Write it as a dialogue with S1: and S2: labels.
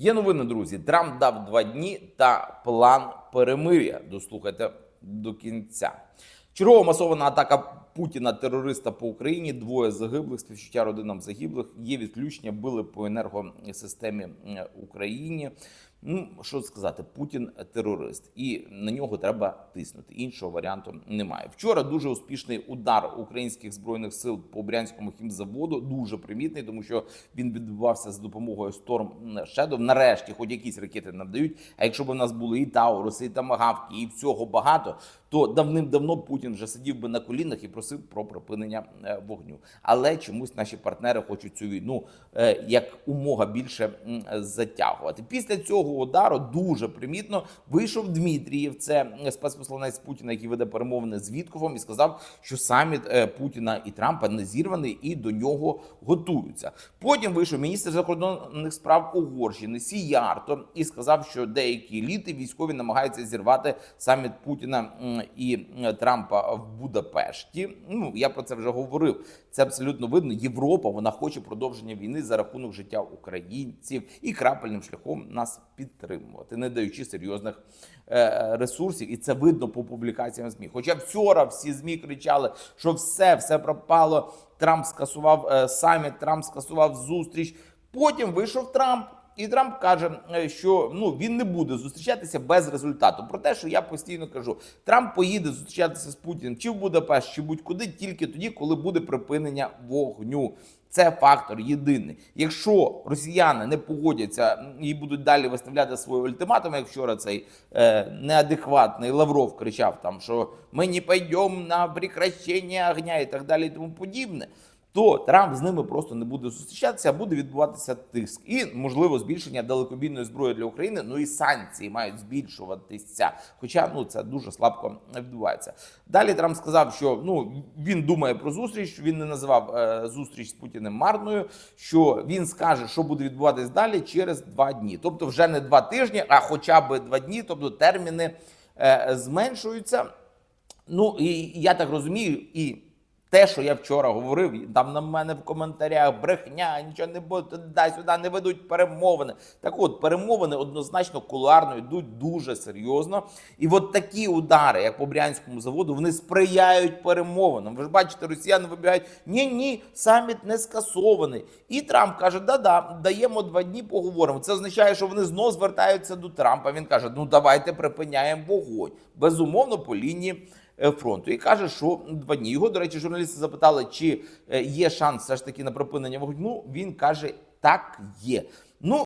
S1: Є новини, друзі. Трамп дав два дні та план перемир'я. Дослухайте до кінця. Чергова масована атака Путіна терориста по Україні. Двоє загиблих, співчуття родинам загиблих. Є відключення, били по енергосистемі України. Україні. Ну що сказати, Путін терорист, і на нього треба тиснути. Іншого варіанту немає. Вчора дуже успішний удар українських збройних сил по брянському хімзаводу. Дуже примітний, тому що він відбувався з допомогою Storm Shadow. Нарешті, хоч якісь ракети надають. А якщо б у нас були і Тауруси, і Тамагавки, і всього багато, то давним-давно Путін вже сидів би на колінах і просив про припинення е, вогню. Але чомусь наші партнери хочуть цю війну е, як умога більше затягувати. Після цього удару дуже примітно вийшов Дмитрієв, це спецпосланець Путіна, який веде перемовини з Віткофом, і сказав, що саміт е, Путіна і Трампа не зірваний і до нього готуються. Потім вийшов міністр закордонних справ Угорщини Сіярто і сказав, що деякі еліти військові намагаються зірвати саміт Путіна і Трампа в Будапешті. Ну я про це вже говорив. Це абсолютно видно. Європа вона хоче продовження війни за рахунок життя українців і крапельним шляхом нас підтримувати, не даючи серйозних е, ресурсів, і це видно по публікаціям змі. Хоча вчора всі змі кричали, що все, все пропало. Трамп скасував е, саміт, Трамп скасував зустріч. Потім вийшов Трамп. І Трамп каже, е, що ну він не буде зустрічатися без результату. Про те, що я постійно кажу, Трамп поїде зустрічатися з Путіним чи в Будапешт, чи будь-куди тільки тоді, коли буде припинення вогню. Це фактор єдиний. Якщо росіяни не погодяться і будуть далі виставляти свої ультиматуми, як вчора цей е, неадекватний Лавров кричав там, що ми не пойдемо на прекращення огня і так далі, і тому подібне. То Трамп з ними просто не буде зустрічатися, а буде відбуватися тиск і можливо збільшення далекобійної зброї для України. Ну і санкції мають збільшуватися. Хоча ну це дуже слабко відбувається. Далі Трамп сказав, що ну він думає про зустріч. Він не називав е, зустріч з Путіним марною. Що він скаже, що буде відбуватись далі через два дні, тобто вже не два тижні, а хоча б два дні, тобто терміни е, зменшуються. Ну і я так розумію, і те, що я вчора говорив, там на мене в коментарях брехня, нічого не буде, дай сюди не ведуть перемовини. Так от, перемовини однозначно кулуарно йдуть дуже серйозно. І от такі удари, як по Брянському заводу, вони сприяють перемовинам. Ви ж бачите, росіяни вибігають: ні, ні, саміт не скасований. І Трамп каже: да-да, даємо два дні, поговоримо. Це означає, що вони знову звертаються до Трампа. Він каже: ну давайте припиняємо вогонь. Безумовно, по лінії фронту і каже, що два дні. Його, до речі, журналісти запитали, чи е, є шанс все ж таки на припинення вогню. Він каже, так є.